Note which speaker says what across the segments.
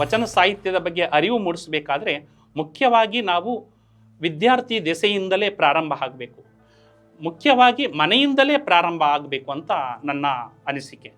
Speaker 1: ವಚನ ಸಾಹಿತ್ಯದ ಬಗ್ಗೆ ಅರಿವು ಮೂಡಿಸಬೇಕಾದ್ರೆ ಮುಖ್ಯವಾಗಿ ನಾವು ವಿದ್ಯಾರ್ಥಿ ದೆಸೆಯಿಂದಲೇ ಪ್ರಾರಂಭ ಆಗಬೇಕು. ಮುಖ್ಯವಾಗಿ ಮನೆಯಿಂದಲೇ ಪ್ರಾರಂಭ ಆಗಬೇಕು ಅಂತ ನನ್ನ ಅನಿಸಿಕೆ.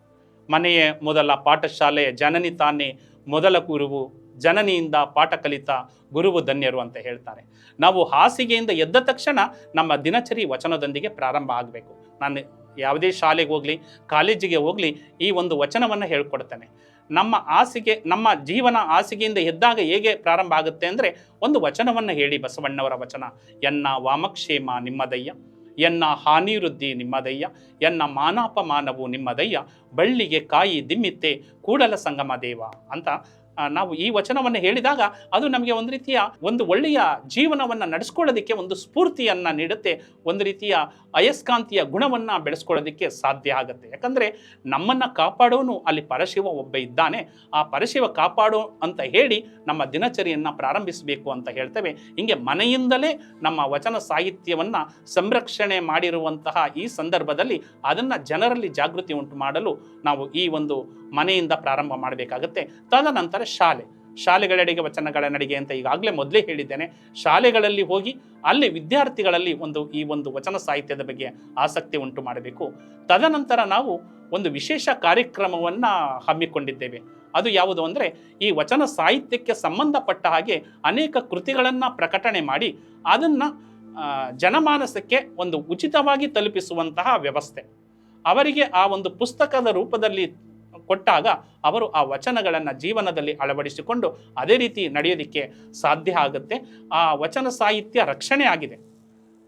Speaker 1: ಮನೆಯ ಮೊದಲ ಪಾಠಶಾಲೆ ಜನನಿ ತಾನೇ ಮೊದಲ ಗುರುವು, ಜನನಿಯಿಂದ ಪಾಠ ಕಲಿತ ಗುರುವು ಧನ್ಯರು ಅಂತ ಹೇಳ್ತಾರೆ. ನಾವು ಹಾಸಿಗೆಯಿಂದ ಎದ್ದ ತಕ್ಷಣ ನಮ್ಮ ದಿನಚರಿ ವಚನದೊಂದಿಗೆ ಪ್ರಾರಂಭ ಆಗಬೇಕು. ನಾನು ಯಾವುದೇ ಶಾಲೆಗೆ ಹೋಗಲಿ, ಕಾಲೇಜಿಗೆ ಹೋಗಲಿ ಈ ಒಂದು ವಚನವನ್ನು ಹೇಳ್ಕೊಡ್ತೇನೆ. ನಮ್ಮ ಆಸಿಗೆ ನಮ್ಮ ಜೀವನ ಹಾಸಿಗೆಯಿಂದ ಎದ್ದಾಗ ಹೇಗೆ ಪ್ರಾರಂಭ ಆಗುತ್ತೆ ಅಂದರೆ ಒಂದು ವಚನವನ್ನು ಹೇಳಿ ಬಸವಣ್ಣವರ ವಚನ. ಎನ್ನ ವಾಮಕ್ಷೇಮ ನಿಮ್ಮದಯ್ಯ, ಎನ್ನ ಹಾನಿವೃದ್ಧಿ ನಿಮ್ಮದಯ್ಯ, ಎನ್ನ ಮಾನಾಪಮಾನವು ನಿಮ್ಮದಯ್ಯ, ಬಳ್ಳಿಗೆ ಕಾಯಿ ದಿಮ್ಮಿತ್ತೆ, ಕೂಡಲ ಸಂಗಮ ದೇವ ಅಂತ ನಾವು ಈ ವಚನವನ್ನು ಹೇಳಿದಾಗ ಅದು ನಮಗೆ ಒಂದು ರೀತಿಯ ಒಂದು ಒಳ್ಳೆಯ ಜೀವನವನ್ನು ನಡೆಸ್ಕೊಳ್ಳೋದಕ್ಕೆ ಒಂದು ಸ್ಫೂರ್ತಿಯನ್ನು ನೀಡುತ್ತೆ, ಒಂದು ರೀತಿಯ ಅಯಸ್ಕಾಂತಿಯ ಗುಣವನ್ನು ಬೆಳೆಸ್ಕೊಳ್ಳೋದಕ್ಕೆ ಸಾಧ್ಯ ಆಗುತ್ತೆ. ಯಾಕಂದರೆ ನಮ್ಮನ್ನು ಕಾಪಾಡೋನು ಅಲ್ಲಿ ಪರಶಿವ ಒಬ್ಬ ಇದ್ದಾನೆ. ಆ ಪರಶಿವ ಕಾಪಾಡೋ ಅಂತ ಹೇಳಿ ನಮ್ಮ ದಿನಚರಿಯನ್ನು ಪ್ರಾರಂಭಿಸಬೇಕು ಅಂತ ಹೇಳ್ತೇವೆ. ಹಿಂಗೆ ಮನೆಯಿಂದಲೇ ನಮ್ಮ ವಚನ ಸಾಹಿತ್ಯವನ್ನು ಸಂರಕ್ಷಣೆ ಮಾಡಿರುವಂತಹ ಈ ಸಂದರ್ಭದಲ್ಲಿ ಅದನ್ನು ಜನರಲ್ಲಿ ಜಾಗೃತಿ ಉಂಟು ಮಾಡಲು ನಾವು ಈ ಒಂದು ಮನೆಯಿಂದ ಪ್ರಾರಂಭ ಮಾಡಬೇಕಾಗುತ್ತೆ. ತದನಂತರ ಶಾಲೆ. ಶಾಲೆಗಳೆಡೆಗೆ ವಚನಗಳ ನಡಿಗೆ ಅಂತ ಈಗಾಗಲೇ ಮೊದಲೇ ಹೇಳಿದ್ದೇನೆ. ಶಾಲೆಗಳಲ್ಲಿ ಹೋಗಿ ಅಲ್ಲಿ ವಿದ್ಯಾರ್ಥಿಗಳಲ್ಲಿ ಒಂದು ಈ ಒಂದು ವಚನ ಸಾಹಿತ್ಯದ ಬಗ್ಗೆ ಆಸಕ್ತಿ ಉಂಟು ಮಾಡಬೇಕು. ತದನಂತರ ನಾವು ಒಂದು ವಿಶೇಷ ಕಾರ್ಯಕ್ರಮವನ್ನು ಹಮ್ಮಿಕೊಂಡಿದ್ದೇವೆ. ಅದು ಯಾವುದು ಅಂದರೆ ಈ ವಚನ ಸಾಹಿತ್ಯಕ್ಕೆ ಸಂಬಂಧಪಟ್ಟ ಹಾಗೆ ಅನೇಕ ಕೃತಿಗಳನ್ನು ಪ್ರಕಟಣೆ ಮಾಡಿ ಅದನ್ನು ಜನಮಾನಸಕ್ಕೆ ಒಂದು ಉಚಿತವಾಗಿ ತಲುಪಿಸುವಂತಹ ವ್ಯವಸ್ಥೆ. ಅವರಿಗೆ ಆ ಒಂದು ಪುಸ್ತಕದ ರೂಪದಲ್ಲಿ ಕೊಟ್ಟಾಗ ಅವರು ಆ ವಚನಗಳನ್ನು ಜೀವನದಲ್ಲಿ ಅಳವಡಿಸಿಕೊಂಡು ಅದೇ ರೀತಿ ನಡೆಯೋದಕ್ಕೆ ಸಾಧ್ಯ ಆಗುತ್ತೆ. ಆ ವಚನ ಸಾಹಿತ್ಯ ರಕ್ಷಣೆ ಆಗಿದೆ.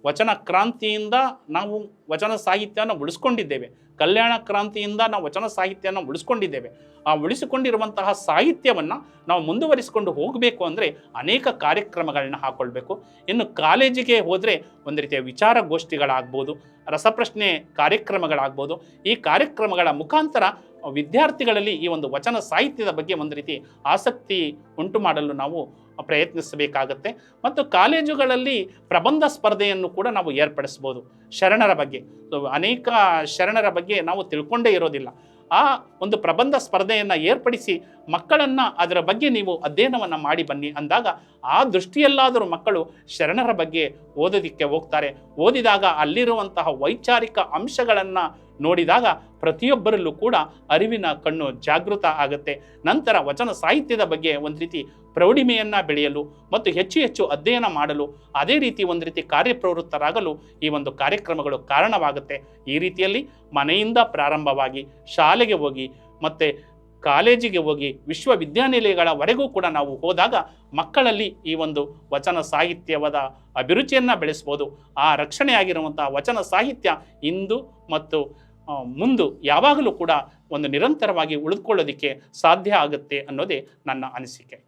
Speaker 1: ವಚನ ಕ್ರಾಂತಿಯಿಂದ ನಾವು ವಚನ ಸಾಹಿತ್ಯನ ಉಳಿಸ್ಕೊಂಡಿದ್ದೇವೆ. ಕಲ್ಯಾಣ ಕ್ರಾಂತಿಯಿಂದ ನಾವು ವಚನ ಸಾಹಿತ್ಯನ ಉಳಿಸ್ಕೊಂಡಿದ್ದೇವೆ. ಆ ಉಳಿಸಿಕೊಂಡಿರುವಂತಹ ಸಾಹಿತ್ಯವನ್ನು ನಾವು ಮುಂದುವರಿಸಿಕೊಂಡು ಹೋಗಬೇಕು ಅಂದರೆ ಅನೇಕ ಕಾರ್ಯಕ್ರಮಗಳನ್ನ ಹಾಕ್ಕೊಳ್ಬೇಕು ಇನ್ನು ಕಾಲೇಜಿಗೆ ಹೋದರೆ ಒಂದು ರೀತಿಯ ವಿಚಾರಗೋಷ್ಠಿಗಳಾಗ್ಬೋದು, ರಸಪ್ರಶ್ನೆ ಕಾರ್ಯಕ್ರಮಗಳಾಗ್ಬೋದು. ಈ ಕಾರ್ಯಕ್ರಮಗಳ ಮುಖಾಂತರ ವಿದ್ಯಾರ್ಥಿಗಳಲ್ಲಿ ಈ ಒಂದು ವಚನ ಸಾಹಿತ್ಯದ ಬಗ್ಗೆ ಒಂದು ರೀತಿ ಆಸಕ್ತಿ ಉಂಟು ಮಾಡಲು ನಾವು ಪ್ರಯತ್ನಿಸಬೇಕಾಗತ್ತೆ. ಮತ್ತು ಕಾಲೇಜುಗಳಲ್ಲಿ ಪ್ರಬಂಧ ಸ್ಪರ್ಧೆಯನ್ನು ಕೂಡ ನಾವು ಏರ್ಪಡಿಸ್ಬೋದು ಶರಣರ ಬಗ್ಗೆ. ಅನೇಕ ಶರಣರ ಬಗ್ಗೆ ನಾವು ತಿಳ್ಕೊಂಡೇ ಇರೋದಿಲ್ಲ. ಆ ಒಂದು ಪ್ರಬಂಧ ಸ್ಪರ್ಧೆಯನ್ನು ಏರ್ಪಡಿಸಿ ಮಕ್ಕಳನ್ನು ಅದರ ಬಗ್ಗೆ ನೀವು ಅಧ್ಯಯನವನ್ನು ಮಾಡಿ ಬನ್ನಿ ಅಂದಾಗ ಆ ದೃಷ್ಟಿಯಲ್ಲಾದರೂ ಮಕ್ಕಳು ಶರಣರ ಬಗ್ಗೆ ಓದೋದಿಕ್ಕೆ ಹೋಗ್ತಾರೆ. ಓದಿದಾಗ ಅಲ್ಲಿರುವಂತಹ ವೈಚಾರಿಕ ಅಂಶಗಳನ್ನು ನೋಡಿದಾಗ ಪ್ರತಿಯೊಬ್ಬರಲ್ಲೂ ಕೂಡ ಅರಿವಿನ ಕಣ್ಣು ಜಾಗೃತ ಆಗುತ್ತೆ. ನಂತರ ವಚನ ಸಾಹಿತ್ಯದ ಬಗ್ಗೆ ಒಂದು ರೀತಿ ಪ್ರೌಢಿಮೆಯನ್ನು ಬೆಳೆಯಲು ಮತ್ತು ಹೆಚ್ಚು ಹೆಚ್ಚು ಅಧ್ಯಯನ ಮಾಡಲು, ಅದೇ ರೀತಿ ಒಂದು ರೀತಿ ಕಾರ್ಯಪ್ರವೃತ್ತರಾಗಲು ಈ ಒಂದು ಕಾರ್ಯಕ್ರಮಗಳು ಕಾರಣವಾಗುತ್ತೆ. ಈ ರೀತಿಯಲ್ಲಿ ಮನೆಯಿಂದ ಪ್ರಾರಂಭವಾಗಿ ಶಾಲೆಗೆ ಹೋಗಿ ಮತ್ತು ಕಾಲೇಜಿಗೆ ಹೋಗಿ ವಿಶ್ವವಿದ್ಯಾನಿಲಯಗಳವರೆಗೂ ಕೂಡ ನಾವು ಹೋದಾಗ ಮಕ್ಕಳಲ್ಲಿ ಈ ಒಂದು ವಚನ ಸಾಹಿತ್ಯವಾದ ಅಭಿರುಚಿಯನ್ನು ಬೆಳೆಸ್ಬೋದು. ಆ ರಕ್ಷಣೆಯಾಗಿರುವಂಥ ವಚನ ಸಾಹಿತ್ಯ ಇಂದು ಮತ್ತು ಮುಂದು ಯಾವಾಗಲೂ ಕೂಡ ಒಂದು ನಿರಂತರವಾಗಿ ಉಳಿದುಕೊಳ್ಳೋದಕ್ಕೆ ಸಾಧ್ಯ ಆಗುತ್ತೆ ಅನ್ನೋದೇ ನನ್ನ ಅನಿಸಿಕೆ.